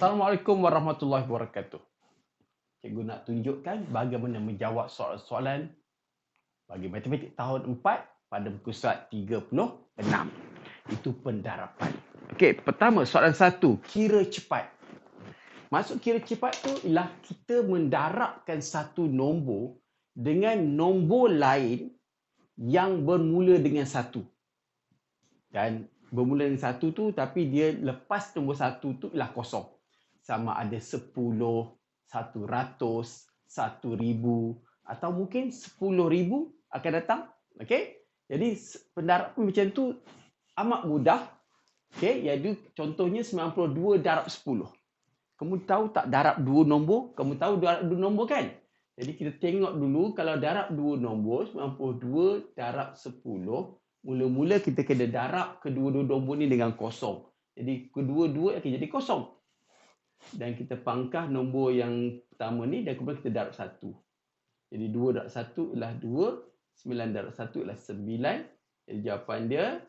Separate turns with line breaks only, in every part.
Assalamualaikum warahmatullahi wabarakatuh. Cikgu nak tunjukkan bagaimana menjawab soalan-soalan bagi matematik tahun 4 pada muka surat 36. Itu pendarapan. Okey, pertama soalan satu, kira cepat. Maksud kira cepat tu ialah kita mendarabkan satu nombor dengan nombor lain yang bermula dengan satu. Dan bermula dengan satu tu tapi dia lepas nombor satu tu ialah kosong. Sama ada sepuluh, satu ratus, satu ribu atau mungkin sepuluh ribu akan datang. Okay? Jadi pendarapan macam tu amat mudah. Okay? Jadi contohnya 92 darab 10. Kamu tahu tak darab dua nombor? Kamu tahu darab dua nombor kan? Jadi kita tengok dulu kalau darab dua nombor 92 darab 10 mula-mula kita kena darab kedua-dua nombor ni dengan kosong. Jadi kedua-dua akan jadi kosong. Dan kita pangkah nombor yang pertama ni dan kemudian kita darab satu. Jadi dua darab satu ialah dua. Sembilan darab satu ialah sembilan. Jadi jawapan dia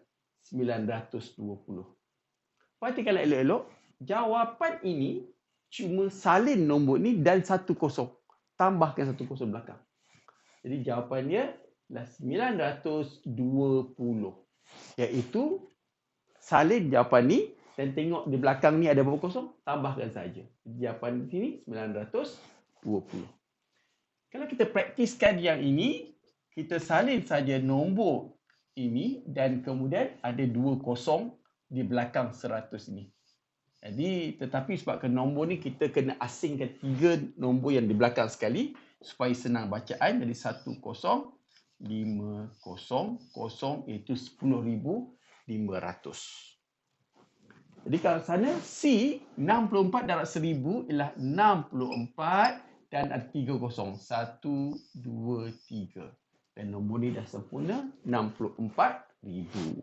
sembilan ratus dua puluh. Perhatikanlah elok-elok. Jawapan ini cuma salin nombor ni dan satu kosong. Tambahkan satu kosong belakang. Jadi jawapannya adalah 920 iaitu salin jawapan ni dan tengok di belakang ni ada berapa kosong tambahkan saja. Jawapan di sini 920 kalau kita praktiskan yang ini kita salin saja nombor ini dan kemudian ada dua kosong di belakang 100 ini. Jadi tetapi sebabkan nombor ni kita kena asingkan tiga nombor yang di belakang sekali supaya senang bacaan. Jadi satu kosong lima kosong kosong itu sepuluh ribu lima ratus. Jadi kalau sana C 64 darab seribu ialah 64 dan ada tiga kosong. Satu, dua, tiga. Dan nombor ni dah sempurna 64 ribu.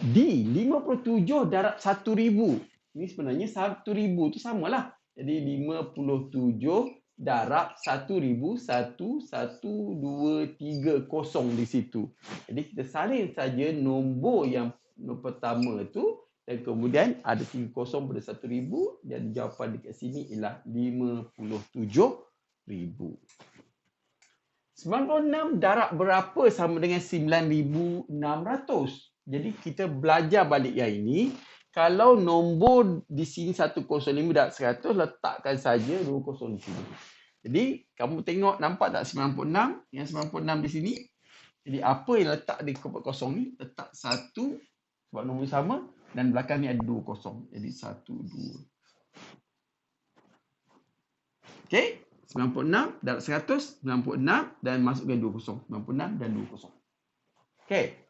D 57 darab satu ribu. Ini sebenarnya satu ribu tu samalah. Jadi 57 darab satu ribu satu satu dua tiga kosong di situ. Jadi kita salin saja nombor yang nombor pertama tu dan kemudian ada tiga kosong pada satu ribu dan jawapan dekat sini ialah lima puluh tujuh ribu. 96 darab berapa sama dengan 9600? Jadi kita belajar balik yang ini. Kalau nombor di sini 105 dan 100, letakkan saja 20 di sini. Jadi, kamu tengok nampak tak 96? Yang 96 di sini. Jadi, apa yang letak di kotak kosong ni? Letak 1 sebab nombor sama dan belakang ni ada 2 kosong. Jadi, 1, 2. Okay? 96 dalam 100, 96 dan masukkan 2 kosong. 96 dan 2 kosong. Okay.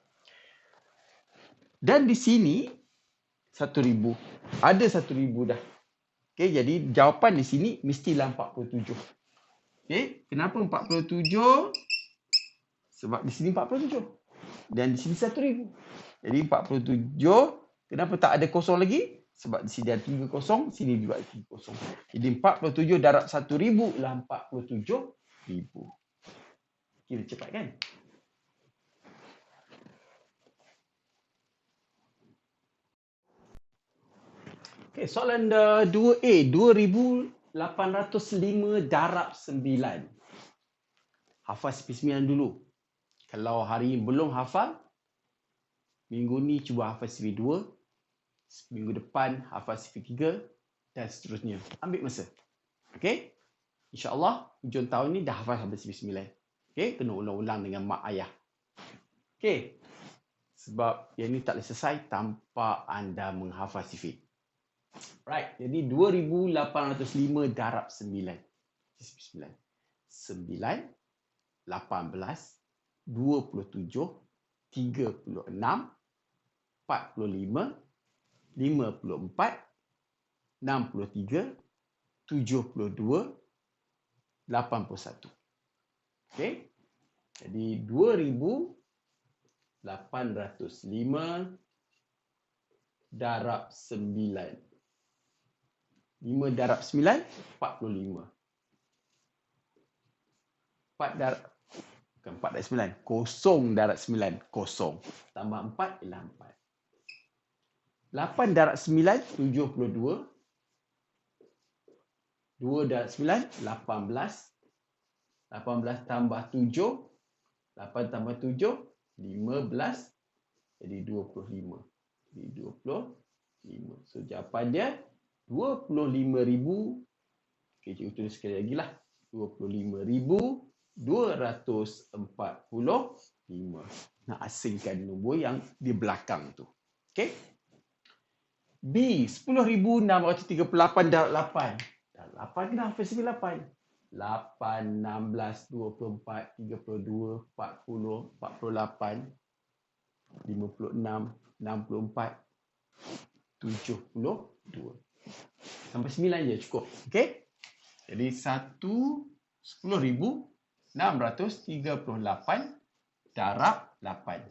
Dan di sini, satu ribu. Ada satu ribu dah. Okay, jadi jawapan di sini mestilah 47. Okay, kenapa 47? Sebab di sini 47. Dan di sini satu ribu. Jadi 47, kenapa tak ada kosong lagi? Sebab di sini ada tiga kosong, sini juga ada tiga kosong. Jadi 47 darab satu ribu ialah 47 ribu. Kira cepat kan? Okay, soalan 2A, 2805 darab 9. Hafal CP9 dulu. Kalau hari ini belum hafal, minggu ni cuba hafal CP2, minggu depan hafal CP3 dan seterusnya. Ambil masa. Okay? InsyaAllah, hujung tahun ni dah hafal sampai CP9. Okay? Kena ulang-ulang dengan mak ayah. Okay? Sebab yang ni tak boleh selesai tanpa anda menghafal CP. Right, jadi 2805 darab 9. 9. 9, 18, 27, 36, 45, 54, 63, 72, 81. Okay. Jadi 2805 darab 9. 5 darab 9, 45. 4 darab, bukan 4 darab 9, kosong darab 9, kosong. Tambah 4 ialah 4. 8 darab 9, 72. 2 darab 9, 18. 18 tambah 7, 8 tambah 7, 15. Jadi 25. Jadi 25. So jawapan dia 25,000. Okay, cikgu tulis sekali lagi lah. 25,245. Nak asingkan nombor yang di belakang tu. Okay. B, 10,638 darab 8. Darab 8 kena hafal sini 8. 8, 16, 24, 32, 40, 48, 56, 64, 72. Sampai 9 je cukup. Okay. Jadi 1, 10,638 darab 8.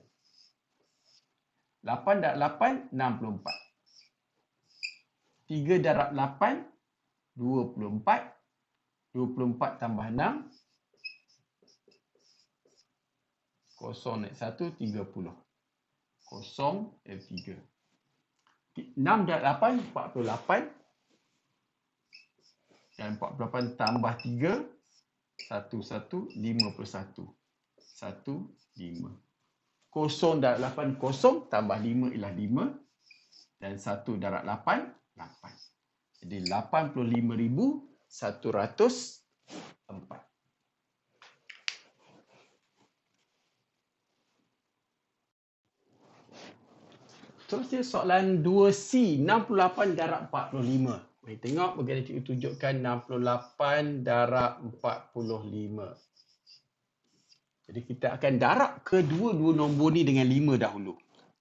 8 darab 8, 64. 3 darab 8, 24. 24 tambah 6. Kosong naik 1, 30. Kosong dan 3. 6 darab 8, 48. Dan 48 tambah 3. 1, 1, 51. 1, 5. Kosong darab 8, kosong. Tambah 5 ialah 5. Dan 1 darab 8, 8. Jadi 85,104. Terusnya soalan 2C, 68 darab 45. Mari tengok bagaimana cikgu tunjukkan 68 darab 45. Jadi kita akan darab kedua-dua nombor ni dengan 5 dahulu.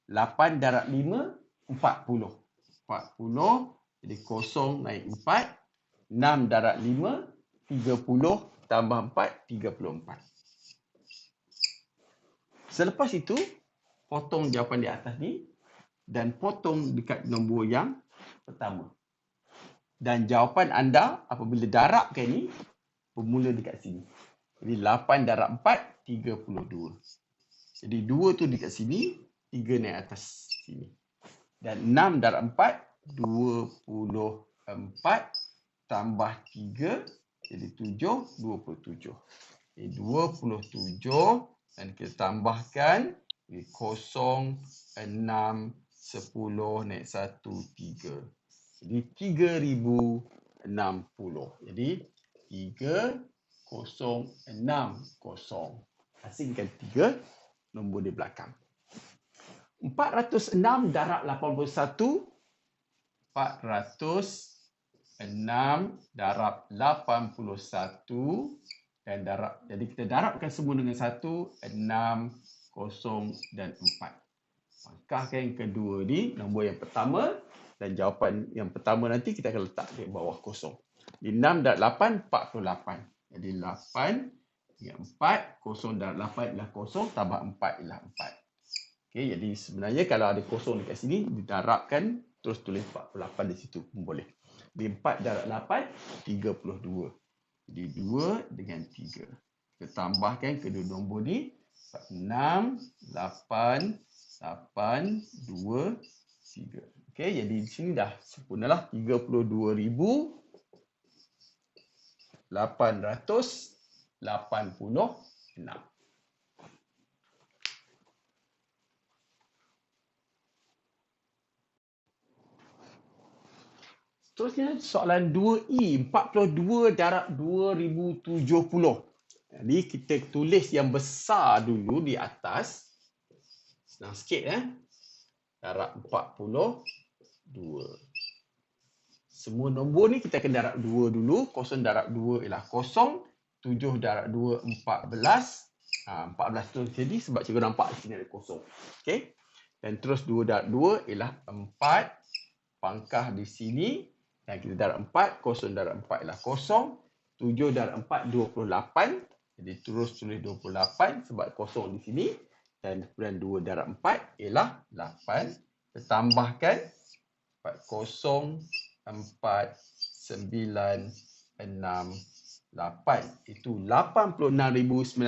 8 darab 5, 40. 40. Jadi kosong naik 4. 6 darab 5. 30 tambah 4. 34. Selepas itu, potong jawapan di atas ni. Dan potong dekat nombor yang pertama. Dan jawapan anda apabila darabkan ni, bermula dekat sini. Jadi 8 darab 4, 32. Jadi 2 tu dekat sini, 3 naik atas sini dan 6 darab 4 24 tambah 3 jadi 7 27 jadi 27 dan kita tambahkan jadi 0 6 10 naik 1 3 jadi 3060 jadi 3 0 6 0 asingkan 3 nombor di belakang 406 darab 81 406 darab 81 dan darab jadi kita darabkan semua dengan 1 6 0 dan 4 maka yang kedua ni nombor yang pertama dan jawapan yang pertama nanti kita akan letak di bawah kosong. Di 6 darab 8 48 jadi 8 dengan 4 kosong darab 8 ialah kosong tambah 4 ialah 4 Okay, jadi sebenarnya kalau ada kosong dekat sini, didarabkan terus tulis 48 di situ pun boleh. Di 4 darab 8, 32. Jadi 2 dengan 3. Kita tambahkan kedua nombor ni. 6, 8, 8, 2, 3. Okay, jadi di sini dah sempurnalah 32,886. Seterusnya soalan 2E, 42 darab 2070. Jadi kita tulis yang besar dulu di atas. Senang sikit eh. Darab 42. Semua nombor ni kita akan darab 2 dulu. Kosong darab 2 ialah kosong. 7 darab 2, 14. Ha, 14 tu jadi sebab cikgu nampak sini ada kosong. Okay. Dan terus 2 darab 2 ialah 4. Pangkah di sini dan kita darab 4, kosong darab 4 ialah kosong. 7 darab 4, 28. Jadi terus tulis 28 sebab kosong di sini. Dan kemudian 2 darab 4 ialah 8. Kita tambahkan 4 kosong, 4, 9, 6, 8. Itu 86,940.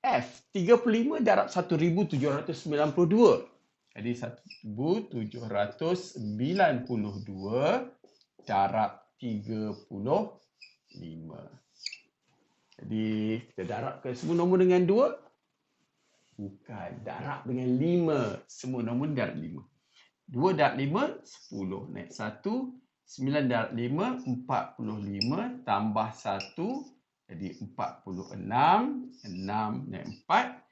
F, 35 darab 1,792. Jadi 1792 darab 35. Jadi kita darabkan semua nombor dengan 2. Bukan, darab dengan 5. Semua nombor darab 5. 2 darab 5, 10. Naik 1. 9 darab 5, 45. Tambah 1. Jadi 46. 6 naik 4.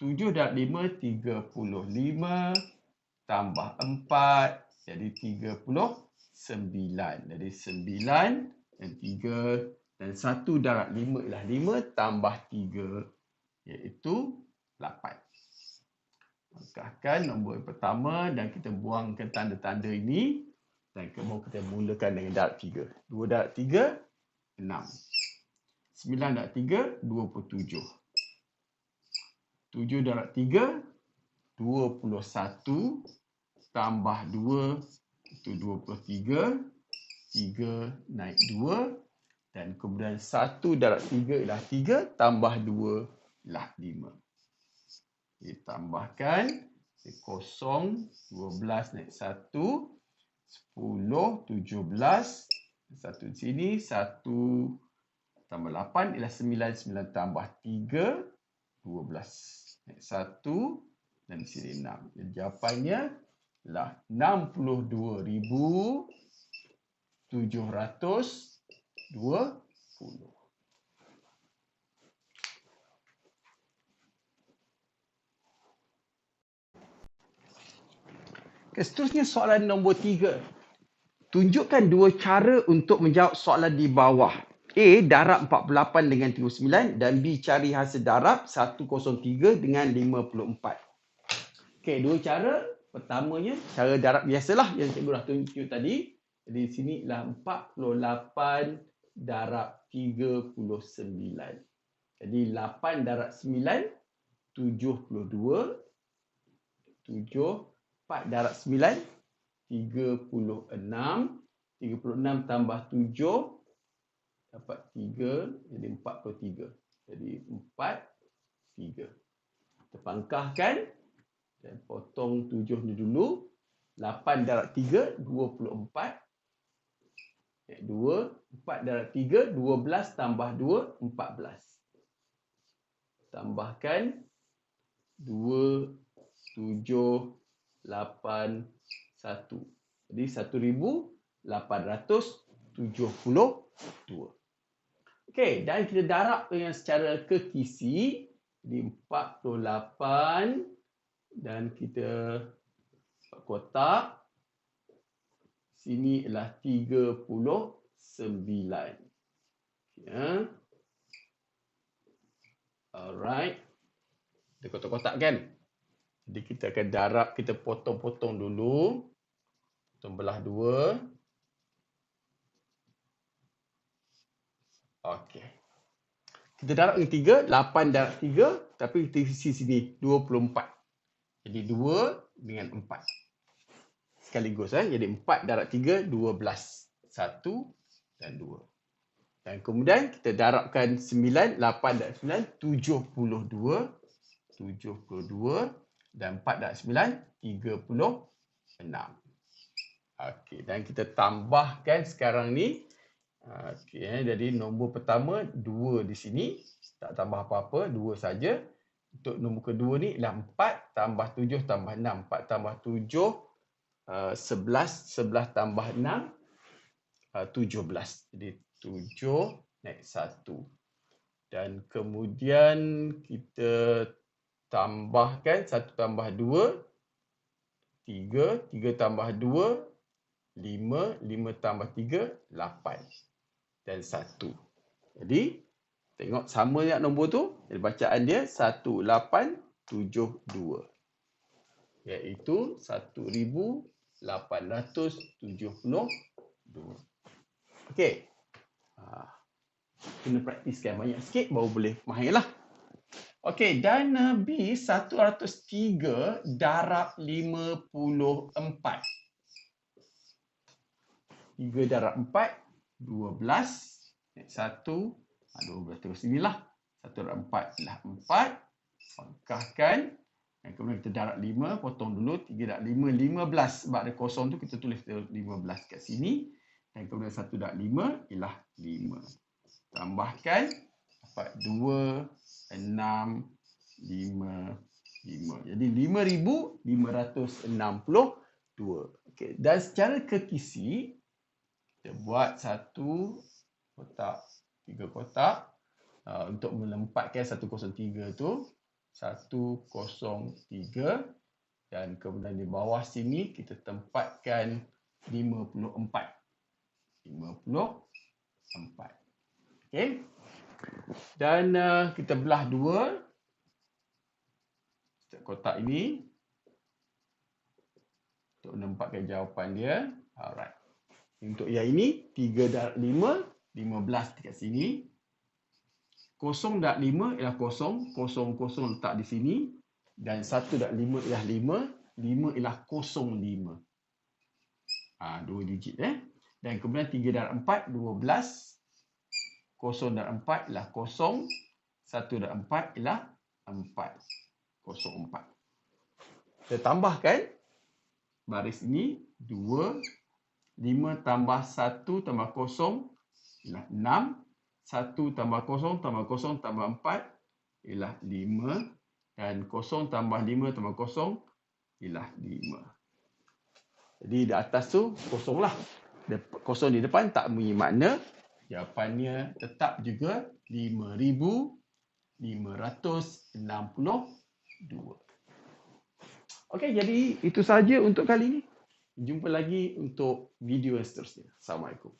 7 darab 5, 35. Tambah 4. Jadi 39. Jadi 9 dan 3 dan 1 darab 5 ialah 5 tambah 3 iaitu 8. Angkahkan nombor pertama dan kita buangkan tanda-tanda ini dan kemudian kita mulakan dengan darab 3. 2 darab 3, 6. 9 darab 3, 27. 7 darab 3, 21 tambah 2 itu 23. 3 naik 2 dan kemudian 1 darab 3 ialah 3 tambah 2 ialah 5. Ditambahkan 0, 12 naik 1, 10, 17, satu di sini, 1 tambah 8 ialah 9, 9 tambah 3, 12. 1 dan sini 6. Jadi jawapannya ialah 62,720. Okay, seterusnya soalan nombor tiga. Tunjukkan dua cara untuk menjawab soalan di bawah. A. Darab 48 dengan 39 dan B. Cari hasil darab 103 dengan 54. Okey, dua cara. Pertamanya, cara darab biasalah yang cikgu dah tunjuk tadi. Jadi di sini ialah 48 darab 39. Jadi 8 darab 9, 72. 7 4 darab 9, 36. 36 tambah 7, dapat 3 jadi 43 jadi 4 43 terpangkahkan dan potong 7 ni dulu. 8 darab 3 24 eh 2 4 darab 3 12 tambah 2 14 tambahkan 2 7 8 1. Jadi 1872. Okey, dan kita darab dengan secara kekisi di empat puluh lapan dan kita kotak. Sini ialah tiga puluh sembilan. Ya. Alright. Kita kotak-kotak kan? Jadi kita akan darab, kita potong-potong dulu. Potong belah dua. Okey. Kita darab dengan tiga, lapan darab tiga. Tapi kita isi sini, dua puluh empat. Jadi dua dengan empat. Sekaligus. Eh? Jadi empat darab tiga, dua belas. Satu dan dua. Dan kemudian kita darabkan sembilan, lapan darab sembilan, tujuh puluh dua. Tujuh puluh dua dan 4 dan 9 36 okey dan kita tambahkan sekarang ni okey eh. Jadi nombor pertama 2 di sini tak tambah apa-apa 2 saja. Untuk nombor kedua ni ialah 4 tambah 7 tambah 6 4 tambah 7 uh, 11 11 tambah 6 uh, 17 jadi 7 naik 1 dan kemudian kita tambahkan 1 tambah 2 3 3 tambah 2 5 5 tambah 3 8 dan 1 jadi tengok sama tak nombor tu bacaan dia 1872 iaitu 1872 okey ha. kena praktiskan banyak sikit baru boleh mahir lah Okey, dan B 103 darab 54. 3 darab 4, 12. Naik 1, 12 terus inilah. 1 darab 4 ialah 4. Pangkahkan. Dan kemudian kita darab 5, potong dulu. 3 darab 5, 15. Sebab ada kosong tu kita tulis 15 kat sini. Dan kemudian 1 darab 5 ialah 5. Tambahkan. Dapat 2, 6, 5, 5. Jadi 5,562. Okay. Dan secara kekisi, kita buat satu kotak, tiga kotak uh, untuk melempatkan 103 tu. 103 dan kemudian di bawah sini kita tempatkan 54. 54. Okey. Dan uh, kita belah dua kotak ini untuk menempatkan jawapan dia. Alright. Untuk yang ini 3 darab 5, 15 dekat sini. Kosong darab lima ialah kosong. Kosong kosong letak di sini. Dan satu darab lima ialah lima. Lima ialah kosong lima. Ha, dua digit eh. Dan kemudian tiga darab empat, dua belas. Kosong darab empat ialah kosong. Satu darab empat ialah empat. Kosong empat. Kita tambahkan baris ini. Dua. Lima tambah satu tambah kosong ialah enam. 1 tambah 0 tambah 0 tambah 4 ialah 5 dan 0 tambah 5 tambah 0 ialah 5. Jadi di atas tu kosong lah. Kosong di depan tak mempunyai makna. Jawapannya tetap juga 5,562. Okey, jadi itu saja untuk kali ini. Jumpa lagi untuk video yang seterusnya. Assalamualaikum.